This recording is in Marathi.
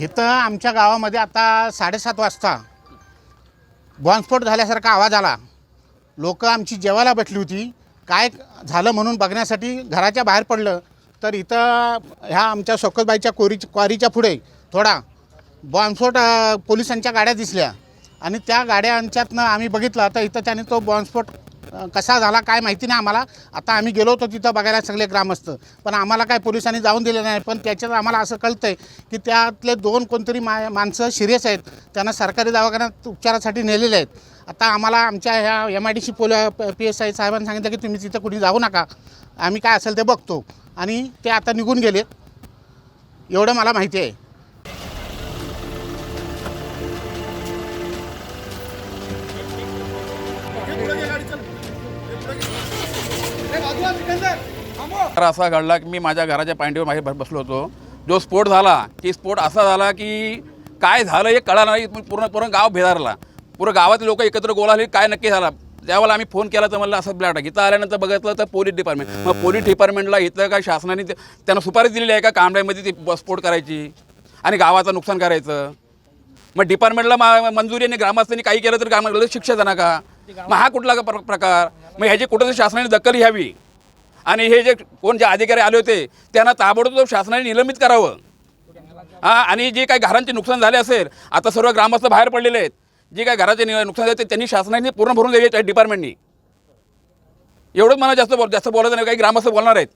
इथं आमच्या गावामध्ये आता साडेसात वाजता बॉम्बस्फोट झाल्यासारखा आवाज आला. लोक आमची जेवायला बसली होती. काय झालं म्हणून बघण्यासाठी घराच्या बाहेर पडलं. तर इथं ह्या आमच्या सोकसबाईच्या कोरी क्वारीच्या पुढे थोडा बॉम्बस्फोट पोलिसांच्या गाड्या दिसल्या. आणि त्या गाड्यांच्यातनं आम्ही बघितलं तर इथं त्याने तो बॉम्बस्फोट कसा झाला काय माहिती नाही आम्हाला. आता आम्ही गेलो होतो तिथं बघायला सगळे ग्रामस्थ. पण आम्हाला काय पोलिसांनी जाऊन दिलं नाही. पण त्याच्यात आम्हाला असं कळतं आहे की त्यातले दोन कोणतरी मा माणसं सिरियस आहेत. त्यांना सरकारी दवाखान्यात उपचारासाठी नेलेले आहेत. आता आम्हाला आमच्या ह्या एम आय डी सी पोल पी एस आय साहेबांनी सांगितलं की तुम्ही तिथं कुणी जाऊ नका. आम्ही काय असेल ते बघतो. आणि ते आता निघून गेले. एवढं मला माहिती आहे. असा घडला की मी माझ्या घराच्या पांडीवर मागे बसलो होतो. जो स्फोट झाला की स्फोट असा झाला की काय झालं हे कळालं नाही. पूर्ण पूर्ण गाव भेदारला. पूर्ण गावातले लोक एकत्र गोळा झाले काय नक्की झाला? त्यावेळेला आम्ही फोन केला तर म्हणलं असं ब्लॅट इथं आल्यानंतर बघितलं तर पोलीस डिपार्टमेंट मग पोलीस डिपार्टमेंटला इथं काय शासनाने त्यांना सुपारी दिलेली आहे का कांबड्यामध्ये ती ब- स्फोट करायची? आणि गावाचं नुकसान करायचं? मग डिपार्टमेंटला मा- मंजुरी आणि ग्रामस्थांनी काही केलं तर ग्राम शिक्षा जाणार का? मग हा कुठला का प्र- प्रकार? मग ह्याची कुठं शासनाने दखल घ्यावी? आणि हे जे कोण जे अधिकारी आले होते त्यांना ताबडतोब शासनाने निलंबित करावं. हां आणि जे काही घरांचे नुकसान झाले असेल आता सर्व ग्रामस्थ बाहेर पडलेले आहेत. जे काही घराचे नि- नुकसान झाले ते त्यांनी शासनाने पूर्ण भरून द्यायचे डिपार्टमेंटनी एवढंच मला जास्त बोल जास्त बोलायचं नाही काही ग्रामस्थ बोलणार आहेत.